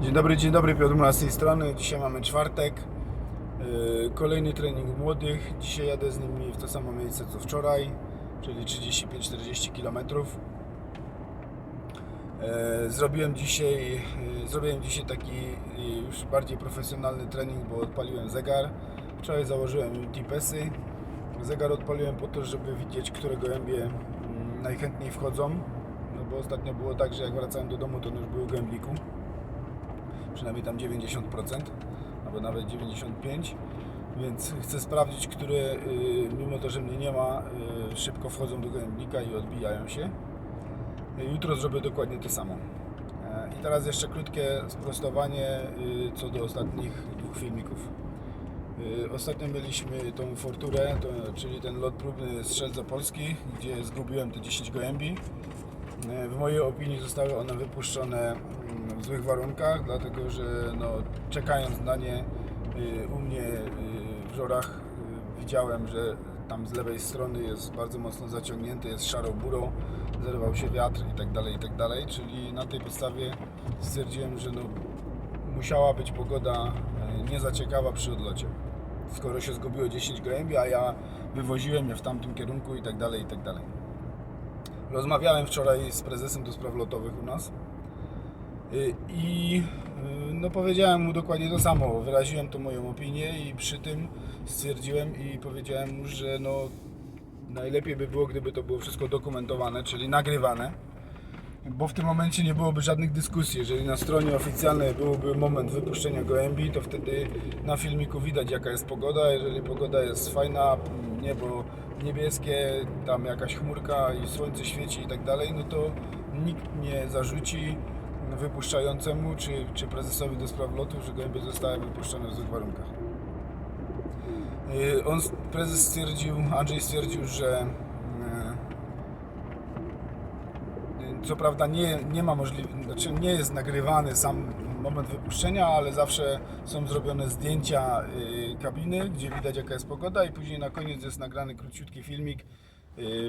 Dzień dobry, dzień dobry, Piotr z tej strony. Dzisiaj mamy czwartek. Yy, Kolejny trening młodych. Dzisiaj jadę z nimi w to samo miejsce co wczoraj, czyli 35-40 km. Yy, Zrobiłem dzisiaj, yy, zrobiłem dzisiaj taki yy, już bardziej profesjonalny trening, bo odpaliłem zegar. Wczoraj założyłem UTPSy. Zegar odpaliłem po to, żeby widzieć, które gołębie mm, najchętniej wchodzą. No bo ostatnio było tak, że jak wracałem do domu, to już były w przynajmniej tam 90%, albo nawet 95%, więc chcę sprawdzić, które y, mimo to, że mnie nie ma, y, szybko wchodzą do gołębnika i odbijają się. Jutro zrobię dokładnie to samo. E, I teraz jeszcze krótkie sprostowanie y, co do ostatnich dwóch filmików. Ostatnio mieliśmy tą forturę, to, czyli ten lot próbny z Polski, gdzie zgubiłem te 10 gołębi. E, W mojej opinii zostały one wypuszczone w złych warunkach, dlatego że no, czekając na nie y, u mnie y, w żorach y, widziałem, że tam z lewej strony jest bardzo mocno zaciągnięty, jest szaro burą, zerwał się wiatr i tak dalej, i tak dalej, czyli na tej podstawie stwierdziłem, że no, musiała być pogoda niezaciekawa przy odlocie. Skoro się zgubiło 10 gołębi, a ja wywoziłem je w tamtym kierunku i tak dalej, i tak dalej. Rozmawiałem wczoraj z prezesem do spraw lotowych u nas i y, no powiedziałem mu dokładnie to samo. Wyraziłem to moją opinię i przy tym stwierdziłem i powiedziałem mu, że no najlepiej by było, gdyby to było wszystko dokumentowane, czyli nagrywane. Bo w tym momencie nie byłoby żadnych dyskusji. Jeżeli na stronie oficjalnej byłby moment wypuszczenia gołębi, to wtedy na filmiku widać jaka jest pogoda. Jeżeli pogoda jest fajna, niebo niebieskie, tam jakaś chmurka i słońce świeci i tak dalej, no to nikt nie zarzuci wypuszczającemu czy, czy prezesowi do spraw lotu, że gołębie zostały wypuszczone w złych warunkach. Yy, On, prezes stwierdził, Andrzej stwierdził, że yy, co prawda nie, nie ma możliwości, znaczy nie jest nagrywany sam moment wypuszczenia, ale zawsze są zrobione zdjęcia y, kabiny, gdzie widać jaka jest pogoda i później na koniec jest nagrany króciutki filmik y,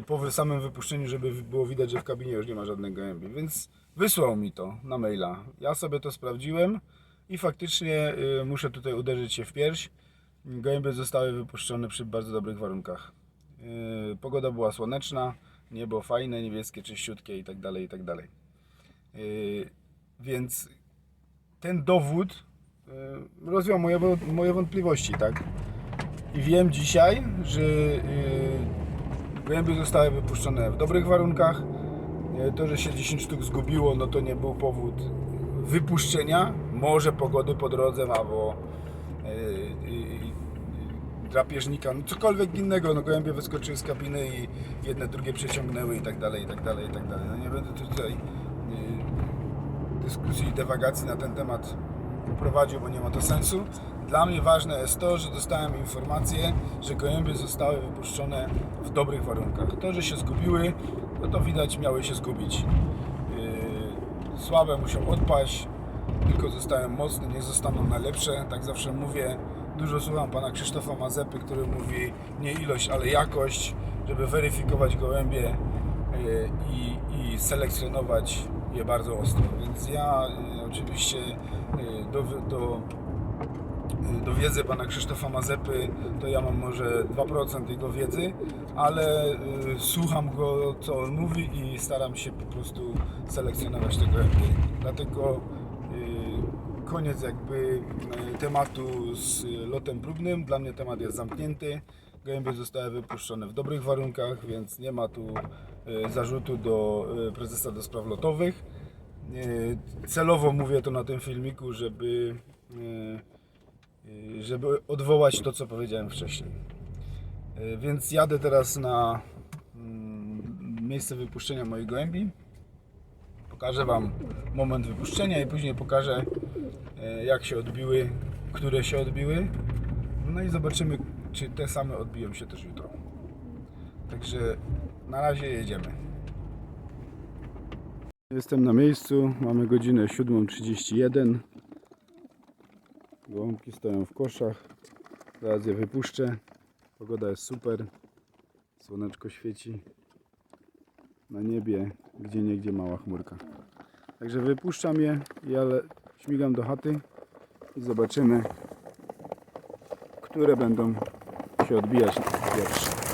po wy- samym wypuszczeniu, żeby było widać, że w kabinie już nie ma żadnych gołębi. Więc wysłał mi to na maila. Ja sobie to sprawdziłem i faktycznie y, muszę tutaj uderzyć się w pierś. Gołębie zostały wypuszczone przy bardzo dobrych warunkach. Yy, Pogoda była słoneczna, niebo fajne, niebieskie, czyściutkie i tak dalej, i tak dalej. Więc ten dowód rozwiał moje, moje wątpliwości, tak? I wiem dzisiaj, że gołębie zostały wypuszczone w dobrych warunkach. Yy, To, że się 10 sztuk zgubiło, no to nie był powód wypuszczenia. Może pogody po drodze albo yy, drapieżnika, no cokolwiek innego, no gołębie wyskoczyły z kabiny i jedne drugie przeciągnęły i tak dalej, i tak dalej, i tak dalej. No nie będę tutaj yy, dyskusji i dewagacji na ten temat prowadził, bo nie ma to sensu. Dla mnie ważne jest to, że dostałem informację, że gołębie zostały wypuszczone w dobrych warunkach. To, że się zgubiły, no to widać miały się zgubić. Yy, słabe muszą odpaść, tylko zostają mocne, nie zostaną na lepsze. Tak zawsze mówię. Dużo słucham pana Krzysztofa Mazepy, który mówi nie ilość, ale jakość, żeby weryfikować gołębie yy, i, i selekcjonować je bardzo ostro. Więc ja yy, oczywiście yy, do, do, yy, do wiedzy pana Krzysztofa Mazepy to ja mam może 2% jego wiedzy, ale słucham go, co on mówi i staram się po prostu selekcjonować te gołębie. Dlatego koniec jakby tematu z lotem próbnym. Dla mnie temat jest zamknięty. Gołębie zostały wypuszczone w dobrych warunkach, więc nie ma tu yy, zarzutu do yy, prezesa do spraw lotowych. Yy, Celowo mówię to na tym filmiku, żeby, żeby odwołać to, co powiedziałem wcześniej. Więc jadę teraz na mm, miejsce wypuszczenia moich gołębi. Pokażę Wam moment wypuszczenia i później pokażę e, jak się odbiły, które się odbiły. No i zobaczymy, czy te same odbiją się też jutro. Także na razie jedziemy. Jestem na miejscu, mamy godzinę 7.31. Gołąbki stoją w koszach. Zaraz je wypuszczę. Pogoda jest super. Słoneczko świeci na niebie, gdzie niegdzie mała chmurka. Także wypuszczam je ale Śmigam do chaty i zobaczymy, które będą się odbijać pierwsze.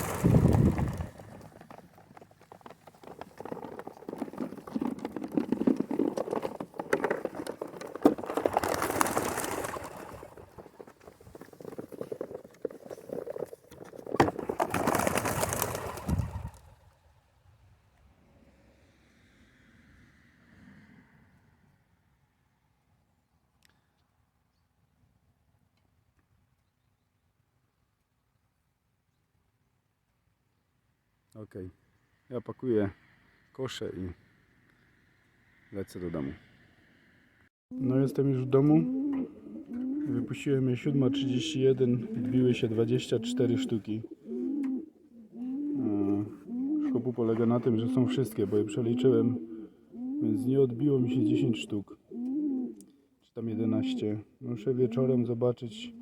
Ok, ja pakuję kosze i lecę do domu. No jestem już w domu. Wypuściłem je 7.31, odbiły się 24 sztuki. E, Szkopu polega na tym, że są wszystkie, bo je przeliczyłem, więc nie odbiło mi się 10 sztuk. Czy tam 11. Muszę wieczorem zobaczyć,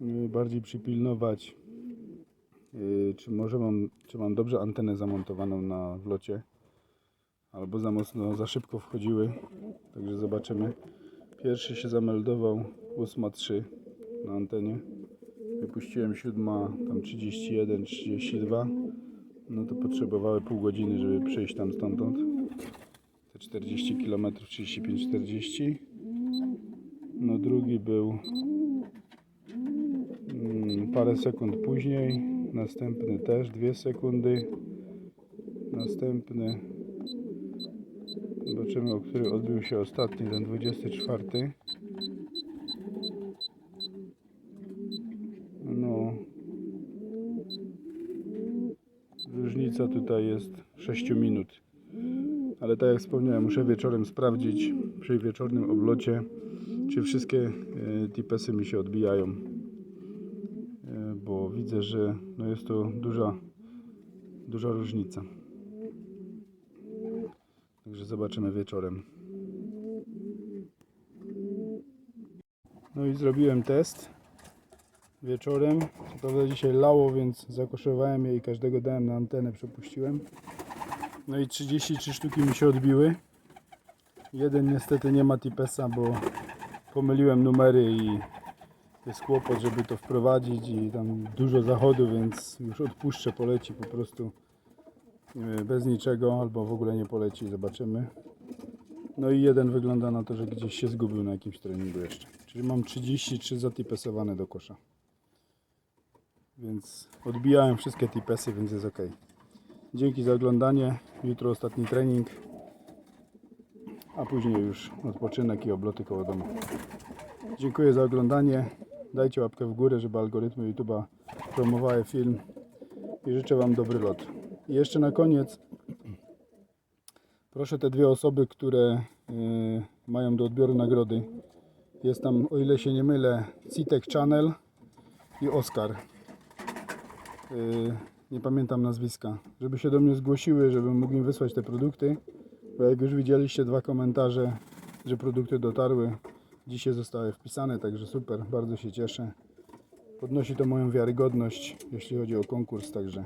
e, bardziej przypilnować, czy może mam, czy mam dobrze antenę zamontowaną na wlocie albo za mocno, za szybko wchodziły. Także zobaczymy. Pierwszy się zameldował 8.3 na antenie. Wypuściłem 7 tam 31, 32 no to potrzebowały pół godziny żeby przejść tam stamtąd. Te 40 km 35-40 no drugi był Mm, parę sekund później, następny też dwie sekundy, następny, zobaczymy o który odbił się ostatni, ten 24. No, różnica tutaj jest 6 minut, ale tak jak wspomniałem, muszę wieczorem sprawdzić przy wieczornym oblocie, czy wszystkie e, tipesy mi się odbijają bo widzę, że no jest to duża, duża różnica. Także zobaczymy wieczorem. No i zrobiłem test wieczorem. Co prawda dzisiaj lało, więc zakoszowałem je i każdego dałem na antenę, przepuściłem. No i 33 sztuki mi się odbiły. Jeden niestety nie ma tipesa, bo pomyliłem numery i jest kłopot, żeby to wprowadzić i tam dużo zachodu, więc już odpuszczę, poleci po prostu e, bez niczego albo w ogóle nie poleci, zobaczymy. No i jeden wygląda na to, że gdzieś się zgubił na jakimś treningu jeszcze. Czyli mam 33 zatipesowane do kosza. Więc odbijałem wszystkie tipesy, więc jest ok. Dzięki za oglądanie. Jutro ostatni trening, a później już odpoczynek i obloty koło domu. Dziękuję za oglądanie. Dajcie łapkę w górę, żeby algorytmy YouTube'a promowały film. I życzę Wam dobry lot. I jeszcze na koniec proszę te dwie osoby, które y, mają do odbioru nagrody. Jest tam, o ile się nie mylę, Citek Channel i Oskar. Y, nie pamiętam nazwiska. Żeby się do mnie zgłosiły, żebym mógł im wysłać te produkty. Bo jak już widzieliście dwa komentarze, że produkty dotarły, Dzisiaj zostały wpisane, także super, bardzo się cieszę. Podnosi to moją wiarygodność, jeśli chodzi o konkurs, także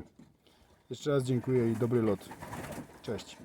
jeszcze raz dziękuję i dobry lot. Cześć.